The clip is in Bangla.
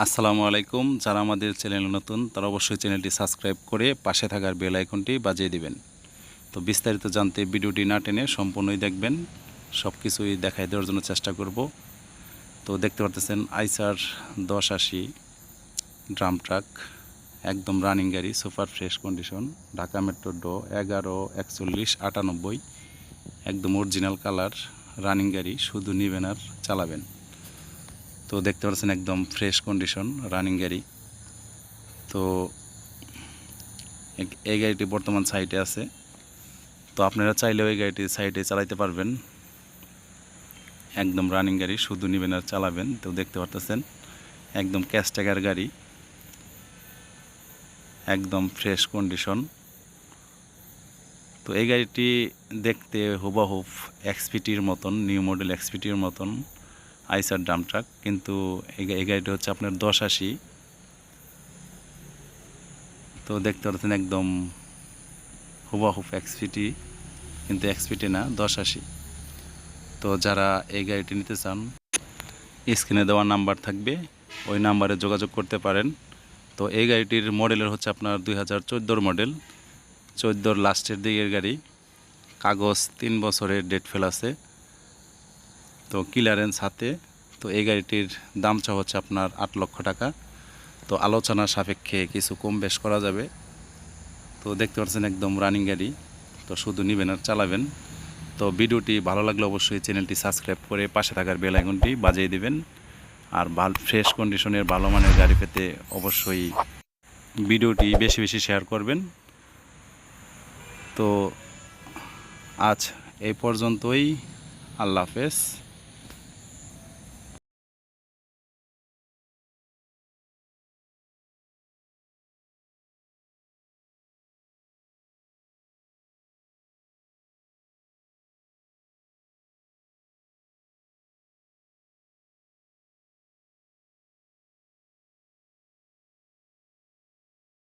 আসসালামু আলাইকুম। যারা আমাদের চ্যানেল নতুন, তারা অবশ্যই চ্যানেলটি সাবস্ক্রাইব করে পাশে থাকার বেল আইকনটি বাজিয়ে দিবেন। তো বিস্তারিত জানতে ভিডিওটি না টেনে সম্পূর্ণই দেখবেন। সব কিছুই দেখাই দেওয়ার জন্য চেষ্টা করব। তো দেখতে পারতেছেন, আইসার দশ আশি ড্রাম ট্রাক, একদম রানিং গাড়ি, super fresh condition, Dhaka metro do এগারো, একচল্লিশ, আটানব্বই, একদম অরিজিনাল কালার, রানিং গাড়ি, শুধু নিবেন আর চালাবেন। তো দেখতে পাচ্ছেন একদম ফ্রেশ কন্ডিশন রানিং গাড়ি। তো এই গাড়িটি বর্তমান সাইটে আছে। তো আপনারা চাইলেও এই গাড়িটি সাইডে চালাইতে পারবেন। একদম রানিং গাড়ি, শুধু নেবেন আর চালাবেন। তো দেখতে পারতেছেন, একদম ক্যাশ ট্যাগার গাড়ি। একদম ফ্রেশ কন্ডিশন তো এই গাড়িটি দেখতে হুবাহুব এক্সপিটির মতন নিউ মডেল এক্সপিটির মতন। আইসার ডাম ট্রাক, কিন্তু এই গাড়িটা হচ্ছে আপনার দশ আশি। তো দেখতে পাচ্ছেন একদম হুবাহুব এক্সপিটি কিন্তু এক্সপিটি না, দশ আশি। তো যারা এই গাড়িটি নিতে চান, স্ক্রিনে দেওয়া নাম্বার থাকবে, ওই নাম্বারে যোগাযোগ করতে পারেন। তো এই গাড়িটির মডেলের হচ্ছে আপনার দুই হাজার চোদ্দোর মডেল, চোদ্দোর লাস্টের দিকের গাড়ি। কাগজ তিন বছরের ডেট ফেল আছে। তো ক্লিয়ারেন্স হাতে, তো এই গাড়িটির দাম চা হচ্ছে আপনার আট লক্ষ টাকা। তো আলোচনা সাপেক্ষে কিছু কম বেশ করা যাবে। তো দেখতে পাচ্ছেন একদম রানিং গাড়ি, তো শুধু নেবেন আর চালাবেন। তো ভিডিওটি ভালো লাগলে অবশ্যই চ্যানেলটি সাবস্ক্রাইব করে পাশে থাকার বেল বাজিয়ে দিবেন। আর ভালো ফ্রেশ কন্ডিশনের ভালো মানের গাড়ি পেতে অবশ্যই ভিডিওটি বেশি বেশি শেয়ার করবেন। তো আজ এই পর্যন্তই। আল্লাহ হাফেজ।